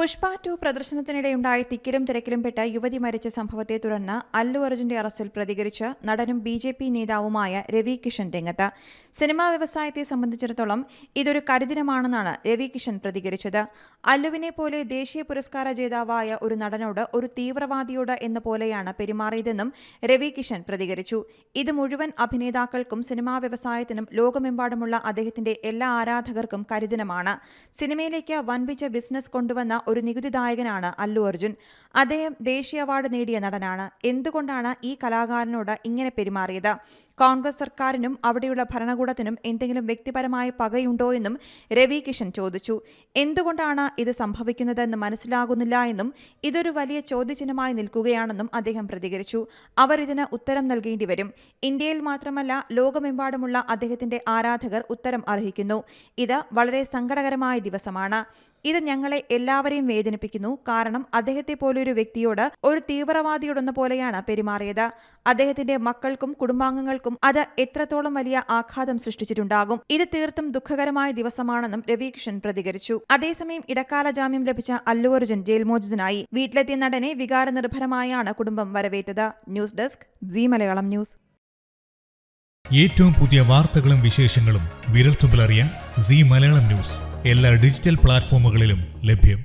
Pushpa to പ്രദർശനത്തിനിടെയുണ്ടായ തിക്കിലും തിരക്കിലും പെട്ട യുവതി മരിച്ച സംഭവത്തെ തുടർന്ന് അല്ലു അർജുന്റെ അറസ്റ്റിൽ പ്രതികരിച്ച് നടനും ബി ജെ പി നേതാവുമായ രവി കിഷൻ രംഗത്ത്. സിനിമാ വ്യവസായത്തെ സംബന്ധിച്ചിടത്തോളം ഇതൊരു കരിദിനമാണെന്നാണ് രവി കിഷൻ പ്രതികരിച്ചത്. അല്ലുവിനെ പോലെ ദേശീയ പുരസ്കാര ജേതാവായ ഒരു നടനോട് ഒരു തീവ്രവാദിയോട് എന്ന പോലെയാണ് പെരുമാറിയതെന്നും രവി കിഷൻ പ്രതികരിച്ചു. ഇത് മുഴുവൻ അഭിനേതാക്കൾക്കും സിനിമാ വ്യവസായത്തിനും ലോകമെമ്പാടുമുള്ള അദ്ദേഹത്തിന്റെ എല്ലാ ആരാധകർക്കും കരിദിനമാണ്. സിനിമയിലേക്ക് വൻപിച്ച ബിസിനസ് കൊണ്ടുവന്ന ഒരു നികുതിദായകനാണ് അല്ലു അർജുൻ. അദ്ദേഹം ദേശീയ അവാർഡ് നേടിയ നടനാണ്. എന്തുകൊണ്ടാണ് ഈ കലാകാരനോട് ഇങ്ങനെ പെരുമാറിയത്? കോൺഗ്രസ് സർക്കാരിനും അവിടെയുള്ള ഭരണകൂടത്തിനും എന്തെങ്കിലും വ്യക്തിപരമായ പകയുണ്ടോ എന്നും രവി കിഷൻ ചോദിച്ചു. എന്തുകൊണ്ടാണ് ഇത് സംഭവിക്കുന്നതെന്ന് മനസ്സിലാകുന്നില്ല എന്നും ഇതൊരു വലിയ ചോദ്യചിഹ്നമായി നിൽക്കുകയാണെന്നും അദ്ദേഹം പ്രതികരിച്ചു. അവർ ഇതിന് ഉത്തരം നൽകേണ്ടി വരും. ഇന്ത്യയിൽ മാത്രമല്ല ലോകമെമ്പാടുമുള്ള അദ്ദേഹത്തിന്റെ ആരാധകർ ഉത്തരം അർഹിക്കുന്നു. ഇത് വളരെ സങ്കടകരമായ ദിവസമാണ്. ഇത് ഞങ്ങളെ എല്ലാവരെയും വേദനിപ്പിക്കുന്നു. കാരണം അദ്ദേഹത്തെ പോലൊരു വ്യക്തിയോട് ഒരു തീവ്രവാദിയോടെന്ന പോലെയാണ് പെരുമാറിയത്. അദ്ദേഹത്തിന്റെ മക്കൾക്കും കുടുംബാംഗങ്ങൾക്കും അത് എത്രത്തോളം വലിയ ആഘാതം സൃഷ്ടിച്ചിട്ടുണ്ടാകും? ഇത് തീർത്തും ദുഃഖകരമായ ദിവസമാണെന്നും രവികൃഷ്ണൻ പ്രതികരിച്ചു. അതേസമയം ഇടക്കാല ജാമ്യം ലഭിച്ച അല്ലു അർജുൻ ജയിൽ മോചിതനായി വീട്ടിലെത്തിയ നടനെ വികാരനിർഭരമായാണ് കുടുംബം വരവേറ്റത്. News desk Zee Malayalam news. ഏറ്റവും പുതിയ വാർത്തകളും വിശേഷങ്ങളും വിരൽത്തുമ്പിലറിയാൻ സി മലയാളം ന്യൂസ്. എല്ലാ ഡിജിറ്റൽ പ്ലാറ്റ്ഫോമുകളിലും ലഭ്യം.